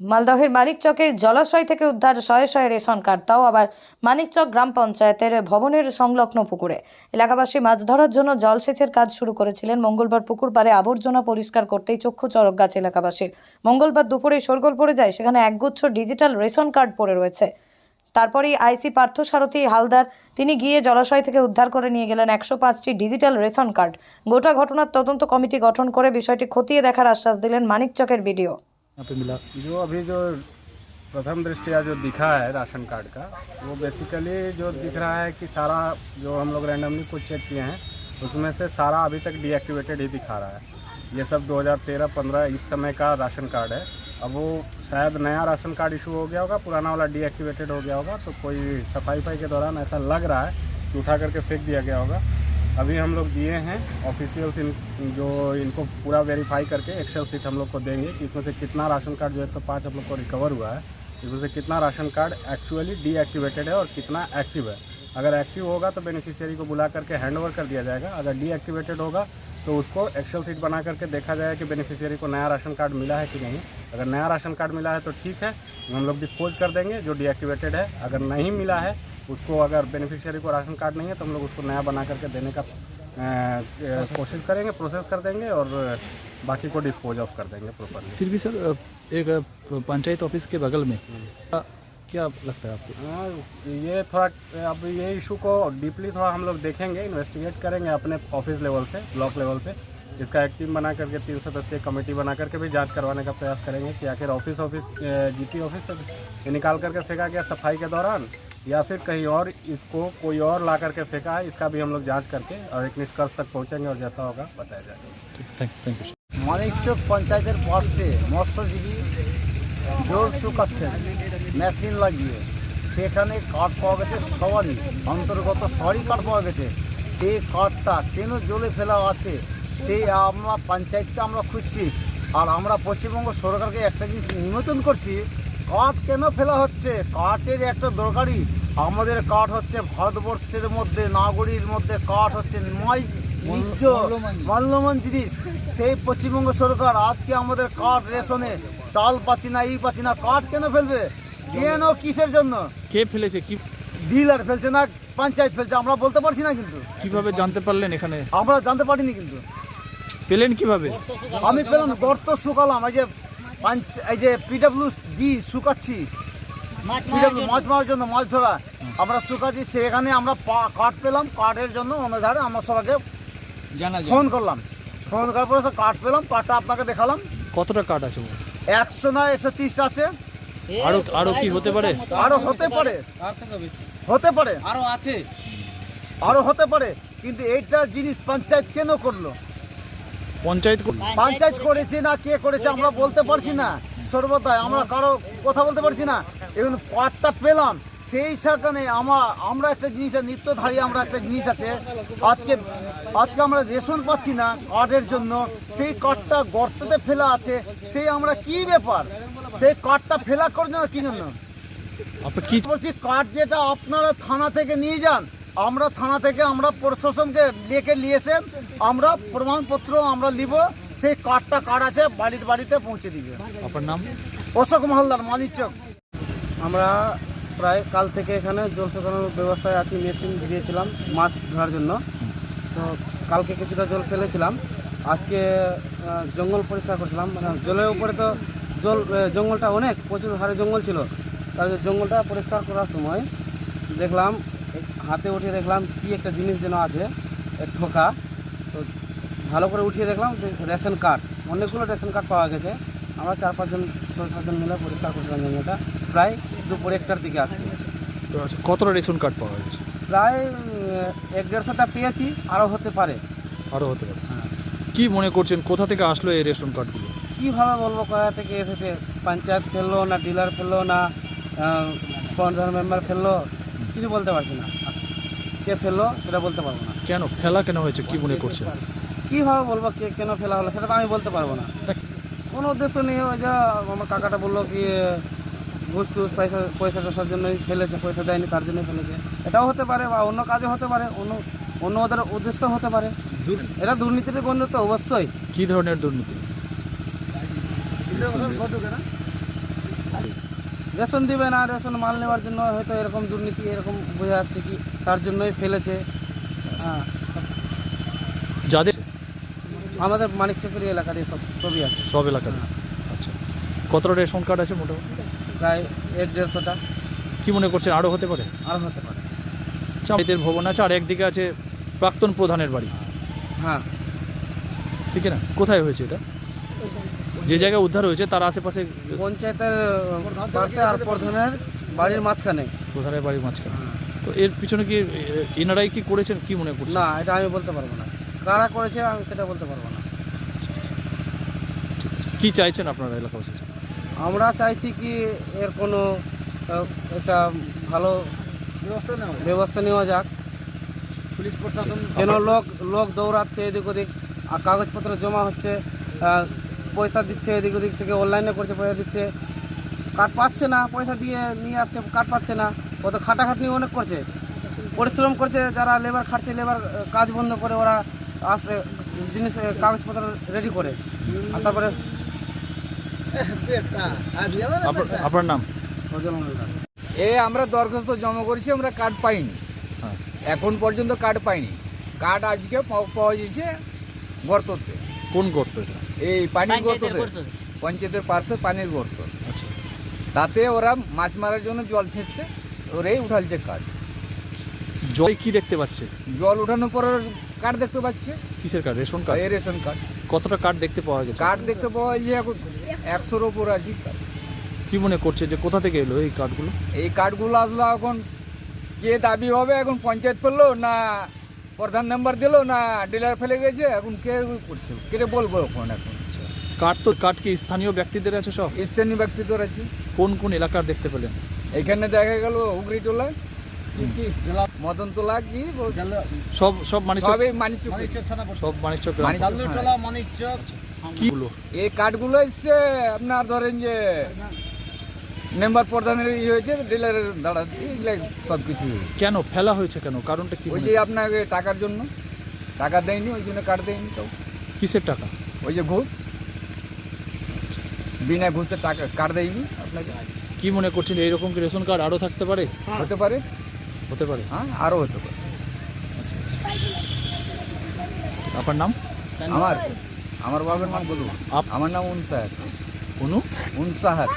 মালদহের মানিকচকে জলাশয় থেকে উদ্ধার শয়ে শয়ে রেশন কার্ড, তাও আবার মানিকচক গ্রাম পঞ্চায়েতের ভবনের সংলগ্ন পুকুরে। এলাকাবাসী মাছ ধরার জন্য জলসেচের কাজ শুরু করেছিলেন। মঙ্গলবার পুকুর পারে আবর্জনা পরিষ্কার করতেই চক্ষু চরক গাছ এলাকাবাসীর। মঙ্গলবার দুপুরে শোরগোল পড়ে যায়, সেখানে একগুচ্ছ ডিজিটাল রেশন কার্ড পড়ে রয়েছে। তারপরেই আইসি পার্থসারথী হালদার, তিনি গিয়ে জলাশয় থেকে উদ্ধার করে নিয়ে গেলেন একশো পাঁচটি ডিজিটাল রেশন কার্ড। গোটা ঘটনার তদন্ত কমিটি গঠন করে বিষয়টি খতিয়ে দেখার আশ্বাস দিলেন মানিকচকের বিডিও। यहाँ पे मिला। जो अभी जो प्रथम दृष्टिया जो दिखा है राशन कार्ड का, वो बेसिकली जो दिख रहा है कि सारा जो हम लोग रैंडमली कुछ चेक किए हैं, उसमें से सारा अभी तक डीएक्टिवेटेड ही दिखा रहा है। ये सब 2013-15 इस समय का राशन कार्ड है। अब वो शायद नया राशन कार्ड इशू हो गया होगा, पुराना वाला डीएक्टिवेटेड हो गया होगा तो कोई सफ़ाई फाई के दौरान ऐसा लग रहा है कि उठा करके फेंक दिया गया होगा। अभी हम लोग दिए हैं ऑफिशियल्स इन, जो इनको पूरा वेरीफाई करके एक्सेल सीट हम लोग को देंगे कि इसमें से कितना राशन कार्ड जो 105 हम लोग को रिकवर हुआ है। इसमें से कितना राशन कार्ड एक्चुअली डीएक्टिवेटेड है और कितना एक्टिव है। अगर एक्टिव होगा तो बेनिफिशियरी को बुला करके हैंड ओवर कर दिया जाएगा। अगर डीएक्टिवेटेड होगा तो उसको एक्सेल सीट बना करके देखा जाएगा कि बेनिफिशियरी को नया राशन कार्ड मिला है कि नहीं। अगर नया राशन कार्ड मिला है तो ठीक है, हम लोग डिस्पोज कर देंगे जो डीएक्टिवेटेड है। अगर नहीं मिला है उसको अगर बेनिफिशियरी को राशन कार्ड नहीं है तो हम लोग उसको नया बना करके देने का कोशिश करेंगे प्रोसेस कर देंगे और बाकी को डिस्पोज ऑफ़ कर देंगे प्रॉपरली फिर भी सर एक पंचायत ऑफ़िस के बगल में क्या लगता है आपको? हाँ, ये थोड़ा अब ये इशू को डीपली थोड़ा हम लोग देखेंगे इन्वेस्टिगेट करेंगे अपने ऑफ़िस लेवल से ब्लॉक लेवल से। इसका एक टीम बना करके तीन सदस्यीय कमेटी बना करके भी जाँच करवाने का प्रयास करेंगे कि आखिर ऑफ़िस ऑफ़िस जीपी ऑफ़िस से निकाल करके फेंका गया सफ़ाई के दौरान या फिर कहीं और इसको कोई और ला करके फेंका है इसका भी हम लोग जांच करके और एक निष्कर्ष तक पहुंचेंगे और जैसा होगा बताया जाएगा ठीक थैंक थैंक यू মানিকচক পঞ্চায়েতের পাশে মৎস্যজীবী জল শুকাচ্ছেন মেশিন লাগিয়ে সেখানে কাঠ পাওয়া গেছে সবারই অন্তর্গত সবারই কাঠ পাওয়া গেছে সেই কাঠটা কেন জলে ফেলা আছে সেই আমরা পঞ্চায়েতকে আমরা খুঁজছি আর আমরা পশ্চিমবঙ্গ সরকারকে একটা জিনিস নিবেদন করছি কাঠ কেন ফেলা হচ্ছে? কাঠের একটা দরকারি। আমাদের কাঠ হচ্ছে ভারতবর্ষের মধ্যে নাগরির মধ্যে কাঠ হচ্ছে নয় মূল্যবান জিনিস। সেই পশ্চিমবঙ্গ সরকার আজকে আমাদের কাঠ রেশনে চাল পাচ্ছি না ই পাচ্ছি না কাঠ কেন ফেলবে? কেন কিসের জন্য? কে ফেলেছে? কি ডিলার ফেলছে না পঞ্চায়েত ফেলছে আমরা বলতে পারছি না কিন্তু। কীভাবে জানতে পারলেন এখানে? আমরা জানতে পারিনি কিন্তু। পেলেন কীভাবে? আমি পেলাম গর্ত শুকালাম এই যে পাঞ্চ এই যে পিডাব্লিউ ডি শুকাচ্ছি। পিডাব্লিউ মাছ মারার জন্য মাছ ধরা। আমরা শুকাচ্ছি সেখানে আমরা পা- কাঠ পেলাম কাঠের জন্য অনুধারে আমরা সবাইকে জানা ফোন করলাম। ফোন করার পরে সব কাঠ পেলাম কাঠটা আপনাকে দেখালাম। কতটা কাট আছে? একশো না একশো তিরিশ আছে। আরও আরও কি হতে পারে? আরও হতে পারে। হতে পারে। আরও আছে। আরও হতে পারে। কিন্তু এইটা জিনিস পঞ্চায়েত কেন করল? পঞ্চায়েত পঞ্চায়েত করেছে। না কে করেছে আমরা বলতে পারছি না। সর্বদাই আমরা কারও কথা বলতে পারছি না। এবং পাটটা পেলাম। সেই সেখানে আমরা আমরা একটা জিনিস নিত্যধারী আমরা একটা জিনিস আছে। আজকে আজকে আমরা রেশন পাচ্ছি না কার্ডের জন্য। সেই কার্ডটা গর্ততে ফেলা আছে। সেই আমরা কি ব্যাপার? সেই কার্ডটা ফেলা করার না কি জন্য? কি বলছি কার্ড যেটা আপনারা থানা থেকে নিয়ে যান আমরা থানা থেকে আমরা প্রশাসনকে লিখে নিয়েছেন আমরা প্রমাণপত্র আমরা নিব সেই কার্ডটা কার্ড আছে বাড়িতে বাড়িতে পৌঁছে দিবে। আপনার নাম? অশোক মহলদার মানিকচক আমরা প্রায় কাল থেকে এখানে জল শুকানোর ব্যবস্থায় আছি মেশিন ভিজিয়েছিলাম মাছ ধরার জন্য। তো কালকে কিছুটা জল ফেলেছিলাম। আজকে জঙ্গল পরিষ্কার করছিলাম। মানে জলের উপরে তো জল জঙ্গলটা অনেক প্রচুর হারে জঙ্গল ছিল। তার জঙ্গলটা পরিষ্কার করার সময় দেখলাম হাতে উঠিয়ে দেখলাম কি একটা জিনিস যেন আছে এক থোকা। তো ভালো করে উঠিয়ে দেখলাম যে রেশন কার্ড অনেকগুলো রেশন কার্ড পাওয়া গেছে। আমরা চার পাঁচজন ছয় সাতজন মিলে পরিষ্কার করছিলাম জঙ্গলটা প্রায় দুপুর একটার দিকে আজকে। আচ্ছা, কতটা রেশন কার্ড পাওয়া গেছে? প্রায় এক দেড়শোটা পেয়েছি আরও হতে পারে। আরও হতে পারে। হ্যাঁ। কি মনে করছেন কোথা থেকে আসলো এই রেশন কার্ডগুলো? কীভাবে বলব কোথা থেকে এসেছে? পঞ্চায়েত ফেলল না ডিলার ফেলল না পঞ্চায়েত মেম্বার ফেলল? কিছু বলতে পারছি না। কে ফেলল সেটা বলতে পারব না। কেন? ফেলা কেন হয়েছে? কি মনে করছেন কীভাবে বলব কে কেন ফেলা হলো সেটা তো আমি বলতে পারব না। কোনো উদ্দেশ্য নেই ওই যে আমার কাকাটা বলল কি ঘুষ টুস পয়সা পয়সা টসার জন্যই ফেলেছে পয়সা দেয়নি তার জন্যই ফেলেছে। এটাও হতে পারে বা অন্য কাজে হতে পারে অন্য অন্য ওদের উদ্দেশ্য হতে পারে। এটা দুর্নীতির গণ্য তো অবশ্যই। কি ধরনের দুর্নীতি? রেশন দিবে না রেশন মাল নেওয়ার জন্য হয়তো এরকম দুর্নীতি এরকম বোঝা যাচ্ছে কি তার জন্যই ফেলেছে। হ্যাঁ। যাদের আমাদের মানিক চকের এলাকার সব ছবি আছে। সব এলাকার আচ্ছা। কতটা রেশন কার্ড আছে মোটামুটি? প্রায় এক দেড়শোটা। কি মনে করছেন আরও হতে পারে? আর হতে পারে। চাঁদের ভবন আছে আর একদিকে আছে প্রাক্তন প্রধানের বাড়ি। হ্যাঁ। ঠিক আছে না? কোথায় হয়েছে এটা? যে জায়গায় উদ্ধার হয়েছে তার আশেপাশে পঞ্চায়েতের পাশে আর প্রধানের বাড়ির মাঝখানে। প্রধানের বাড়ির মাঝখানে। তো এর পিছনে কি এনারাই কি করেছেন কি মনে করছেন? না এটা আমি বলতে পারব না। কারা করেছে আমি সেটা বলতে পারব না। কি চাইছেন আপনারা এলাকাবাসী আমরা চাইছি কি এর কোনো একটা ভালো ব্যবস্থা নেওয়া ব্যবস্থা নেওয়া যাক। পুলিশ প্রশাসন যেন লোক লোক দৌড়াচ্ছে এদিক ওদিক আর কাগজপত্র জমা হচ্ছে পয়সা দিচ্ছে এদিক ওদিক থেকে অনলাইনে করছে পয়সা দিচ্ছে। কার্ড পাচ্ছে না পয়সা দিয়ে নিয়ে যাচ্ছে কার্ড পাচ্ছে না। ও তো খাটাখাটনি অনেক করছে। পরিশ্রম করছে যারা লেবার খাটছে লেবার কাজ বন্ধ করে ওরা আসে জিনিস কাগজপত্র রেডি করে। আর তারপরে আপনার আপনার নাম? এ আমরা দরখাস্ত জমা করেছি আমরা কার্ড পাইনি। হ্যাঁ। এখন পর্যন্ত কার্ড পাইনি। কার্ড আজকে পাওয়া পাওয়া যাচ্ছে গর্ততে কোন গর্ত এটা? এই পানির গর্ততে। পঞ্চায়েতের পাশে পানির গর্ত। আচ্ছা। তাতে ওরা মাছ মারার জন্য জল ছেঁচছে ওরাই উঠালছে কার্ড জল কি দেখতে পাচ্ছে? জল উঠানোর পর কার্ড দেখতে পাচ্ছে। কিসের কার্ড রেশন কার্ড এই রেশন কার্ড কতটা কার্ড দেখতে পাওয়া গেছে? কার্ড দেখতে পাওয়া যায় এখন একশোর ওপর আছে। কি মনে করছে যে কোথা থেকে এলো এই কার্ডগুলো এই কার্ডগুলো আসলো এখন কে দাবি হবে এখন পঞ্চায়েত করল না প্রধান নাম্বার দিলো না ডিলার ফেলে গেছে এখন কে করছে? কে বলব এখন এখন? কার্ড তো কাঠ কি স্থানীয় ব্যক্তিদের আছে সব? স্থানীয় ব্যক্তিদের আছে। কোন কোন এলাকার দেখতে পেলেন? এখানে দেখা গেল উগরি টোলা কি কি মদন তোলা কি সব সব মানিক মানিক- কি এই কার্ডগুলো এসছে আপনার ধরেন যে মেম্বার প্রধানের ই হয়েছে ডিলারের দাঁড়া এগুলো সব কিছু কেন? ফেলা হয়েছে কেন? কারণটা কি ওই যে আপনাকে টাকার জন্য টাকা দেয়নি ওই জন্য কার্ড দেয়নি তো। কিসের টাকা? ওই যে ঘুষ। বিনা ঘুষে টাকা কার্ড দেয়নি আপনাকে। কি মনে করছেন? এইরকম কি রেশন কার্ড আরও থাকতে পারে? হতে পারে। হতে পারে। হ্যাঁ আরও হতে পারে। আপনার নাম? আমার আমার বাবার নাম বলুন। আপ- আমার নাম উনসাহার অনু? উনসাহার